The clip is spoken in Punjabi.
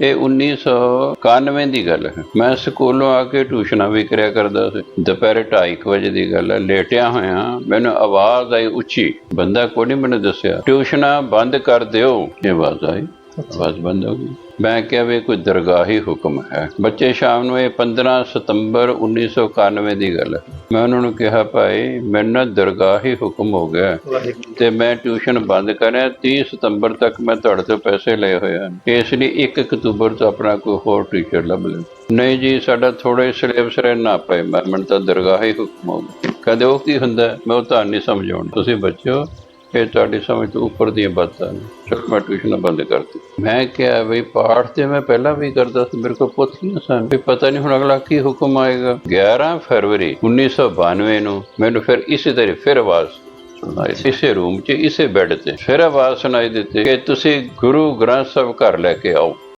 ਇਹ 1991 ਦੀ ਗੱਲ ਹੈ। ਮੈਂ ਸਕੂਲੋਂ ਆ ਕੇ ਟਿਊਸ਼ਨਾਂ ਵੀ ਕਰਿਆ ਕਰਦਾ ਸੀ। ਦੁਪਹਿਰੇ 2:30 ਵਜੇ ਦੀ ਗੱਲ ਹੈ। ਲੇਟਿਆ ਹੋਇਆ ਮੈਨੂੰ ਆਵਾਜ਼ ਆਈ ਉੱਚੀ। ਬੰਦਾ ਕੋਈ ਨਹੀਂ ਮੈਨੂੰ ਦੱਸਿਆ। ਟਿਊਸ਼ਨਾਂ ਬੰਦ ਕਰ ਦਿਓ। ਇਹ ਆਵਾਜ਼ ਆਈ। ਆਵਾਜ਼ ਬੰਦ ਹੋ ਗਈ। ਮੈਂ ਕਿਹਾ ਵੀ ਕੋਈ ਦਰਗਾਹੀ ਹੁਕਮ ਹੈ। ਬੱਚੇ ਸ਼ਾਮ ਨੂੰ ਇਹ 15 ਸਤੰਬਰ 1991 ਦੀ ਗੱਲ ਹੈ। ਮੈਂ ਉਹਨਾਂ ਨੂੰ ਕਿਹਾ ਭਾਈ ਮੈਨੂੰ ਨਾ ਦਰਗਾਹੀ ਹੁਕਮ ਹੋ ਗਿਆ ਹੈ ਵਾਹਿਗੁਰੂ। ਤੇ ਮੈਂ ਟਿਊਸ਼ਨ ਬੰਦ ਕਰਿਆ। 30 ਸਤੰਬਰ ਤੱਕ ਮੈਂ ਤੁਹਾਡੇ ਤੋਂ ਪੈਸੇ ਲਏ ਹੋਏ ਹਨ। ਇਸ ਲਈ 1 ਅਕਤੂਬਰ ਤੋਂ ਆਪਣਾ ਕੋਈ ਹੋਰ ਟੀਚਰ ਲੱਭ ਲੈ ਨਹੀਂ ਜੀ ਸਾਡਾ ਥੋੜੇ ਸਿਲੇਬਸ ਰਹਿਣਾ ਪਏ। ਮੈਂ ਮੈਨੂੰ ਤਾਂ ਦਰਗਾਹ ਹੀ ਹੁਕਮ ਹੋ ਗਿਆ। ਕਹਿੰਦੇ ਉਹ ਕੀ ਹੁੰਦਾ? ਮੈਂ ਉਹ ਤਾਂ ਨਹੀਂ ਸਮਝਾਉਣ। ਤੁਸੀਂ ਬੱਚਿਓ ਇਹ ਤੁਹਾਡੀ ਸਮਝ ਤੋਂ ਉੱਪਰ ਦੀਆਂ ਬਾਤਾਂ ਨੇ। ਚਲ ਮੈਂ ਟਿਊਸ਼ਨਾਂ ਬੰਦ ਕਰਤੀ। ਮੈਂ ਕਿਹਾ ਵੀ ਪਾਠ ਤੇ ਮੈਂ ਪਹਿਲਾਂ ਵੀ ਕਰਦਾ ਸੀ, ਮੇਰੇ ਕੋਲ ਪੁੱਛੀਆਂ ਸਨ। ਵੀ ਪਤਾ ਨਹੀਂ ਹੁਣ ਅਗਲਾ ਕੀ ਹੁਕਮ ਆਏਗਾ। 11 ਫਰਵਰੀ 1992 ਨੂੰ ਮੈਨੂੰ ਫਿਰ ਇਸੇ ਤਰ੍ਹਾਂ ਫਿਰ ਆਵਾਜ਼ ਸੁਣਾਈ ਇਸੇ ਰੂਮ 'ਚ, ਇਸੇ ਬੈੱਡ ਤੇ ਫਿਰ ਆਵਾਜ਼ ਸੁਣਾਈ ਦਿੱਤੀ ਕਿ ਤੁਸੀਂ ਗੁਰੂ ਗ੍ਰੰਥ ਸਾਹਿਬ ਘਰ ਲੈ ਕੇ ਆਓ।